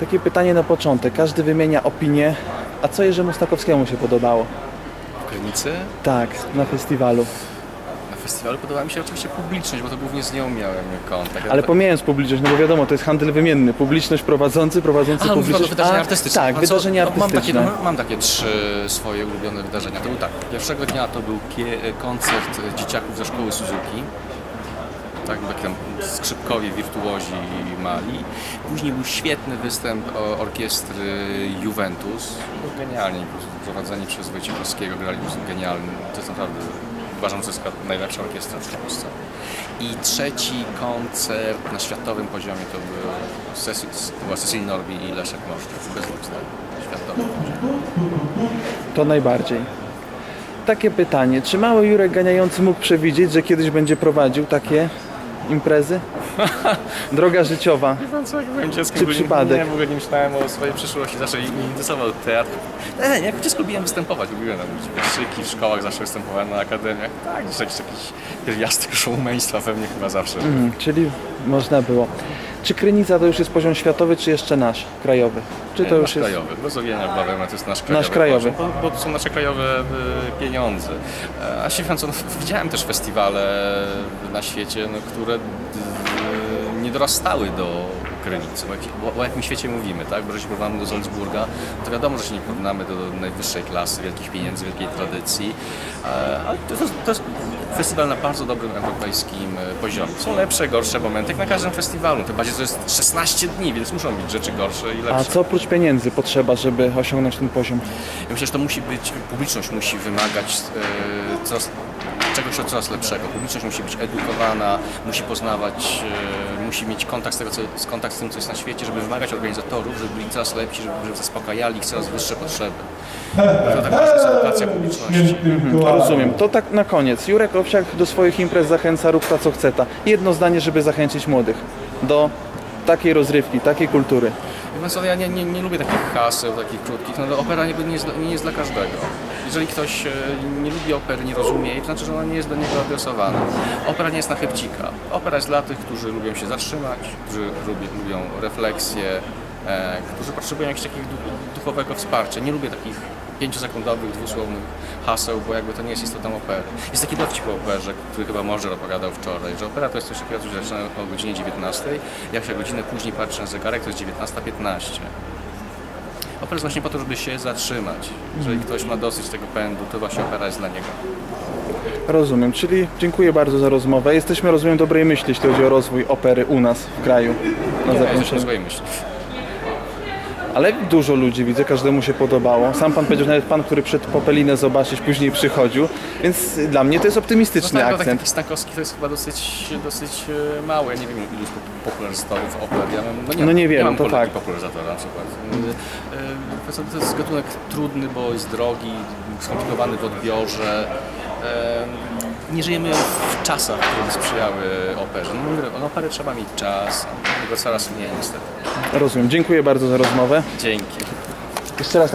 Takie pytanie na początek. Każdy wymienia opinię. A co Jerzemu Stakowskiemu się podobało? W Krynicy Tak, na festiwalu. na festiwalu podobała mi się oczywiście publiczność, bo to głównie z nią miałem kontakt. Ale pomijając publiczność, no bo wiadomo, to jest handel wymienny. Publiczność prowadzący, prowadzący A, mówisz o publiczność. artystyczne. Tak, A co- wydarzenia no, mam, takie, artystyczne. no, mam takie trzy swoje ulubione wydarzenia. To był tak, pierwszego dnia to był koncert dzieciaków ze szkoły Suzuki. Tak, jak tam skrzypkowie, wirtuozi mali. Później był świetny występ orkiestry Juventus. No, Genialnie prowadzeni przez Wojciechowskiego, grali genialnie. To jest naprawdę, uważam, że jest najlepsza orkiestra w Polsce. I trzeci koncert na światowym poziomie to był to była Cecil Norbi i Leszek Moszczak. Bez dwóch. Światowy. To najbardziej. Takie pytanie. Czy mały Jurek Ganiający mógł przewidzieć, że kiedyś będzie prowadził takie imprezy? Droga życiowa. Co, jak byłem dzieckiem, Czy przypadek? Nie, w ogóle nie myślałem o swojej przyszłości, zawsze mnie interesował teatr. Nie, nie, jako dziecko lubiłem występować, lubiłem tam wierszyki w szkołach, zawsze występowałem na akademiach. Tak, gdzieś jakiś jakiś pierwiastek showmeństwa pewnie chyba zawsze. Mm, czyli można było. Czy Krynica to już jest poziom światowy, czy jeszcze nasz, krajowy? Czy to nasz już jest... krajowy, bez owijania w bawę, to jest nasz krajowy. krajowy. poziom, Bo, bo to są nasze krajowe y, pieniądze. E, A się no, widziałem też festiwale na świecie, no, które y, nie dorastały do Krynicy. Bo, jak- o, o jakim świecie mówimy, tak? Bo że się porównamy do Salzburga, to wiadomo, że się nie porównamy do najwyższej klasy, wielkich pieniędzy, wielkiej tradycji. E, Ale to, to, to jest festiwal na bardzo dobrym europejskim e, poziomie. Są lepsze, gorsze momenty, jak na każdym festiwalu. Tym bardziej, to jest 16 dni, więc muszą być rzeczy gorsze i lepsze. A co oprócz pieniędzy potrzeba, żeby osiągnąć ten poziom? Ja myślę, że to musi być, publiczność musi wymagać e, coraz, czegoś coraz lepszego. Publiczność musi być edukowana, musi poznawać, e, musi mieć kontakt z, tego, co, z kontakt z tym, co jest na świecie, żeby wymagać organizatorów, żeby byli coraz lepsi, żeby, żeby zaspokajali ich coraz wyższe potrzeby. To tak ważna jest edukacja publiczności. Rozumiem. To tak na koniec. Jurek Owsiak do swoich imprez zachęca rób ta co chce ta. Jedno zdanie, żeby zachęcić młodych do takiej rozrywki, takiej kultury. Ja nie, nie, nie lubię takich haseł, takich krótkich. No, opera nie, nie, jest, nie jest dla każdego. Jeżeli ktoś e, nie lubi opery, nie rozumie to znaczy, że ona nie jest do niego adresowana. Opera nie jest na chybcika. Opera jest dla tych, którzy lubią się zatrzymać, którzy lubią, refleksję, e, którzy potrzebują jakiegoś takiego du- duchowego wsparcia. Nie lubię takich pięciosekundowych, dwusłownych haseł, bo jakby to nie jest istotą opery. Jest taki dowcip o operze, który chyba Możdżer opowiadał wczoraj, że opera to jest coś takiego, co się zaczyna o godzinie 19, jak się godzinę później patrzy na zegarek, to jest 19.15. Opera jest właśnie po to, żeby się zatrzymać. Jeżeli ktoś ma dosyć tego pędu, to właśnie opera jest dla niego. Rozumiem, czyli dziękuję bardzo za rozmowę. Jesteśmy, rozumiem, dobrej myśli, jeśli chodzi o rozwój opery u nas w kraju. Na jesteśmy zakończenie. złej myśli. Ale dużo ludzi widzę, każdemu się podobało. Sam pan powiedział, nawet pan, który przed Popelinę zobaczyć, później przychodził. Więc dla mnie to jest optymistyczny No tak, bo akcent. taki Stankowski to jest chyba dosyć, dosyć e, mały. Ja nie wiem ilu pop- popularyzatorów oper. Ja mam, no nie, No mam- niewiele, mam to tak. popularyzatora na przykład. E, e, To jest gatunek trudny, bo jest drogi, skomplikowany w odbiorze. Nie żyjemy w czasach, które sprzyjały operze. No, na operę trzeba mieć czas, tego coraz mniej niestety. Rozumiem. Dziękuję bardzo za rozmowę. Dzięki. Jeszcze raz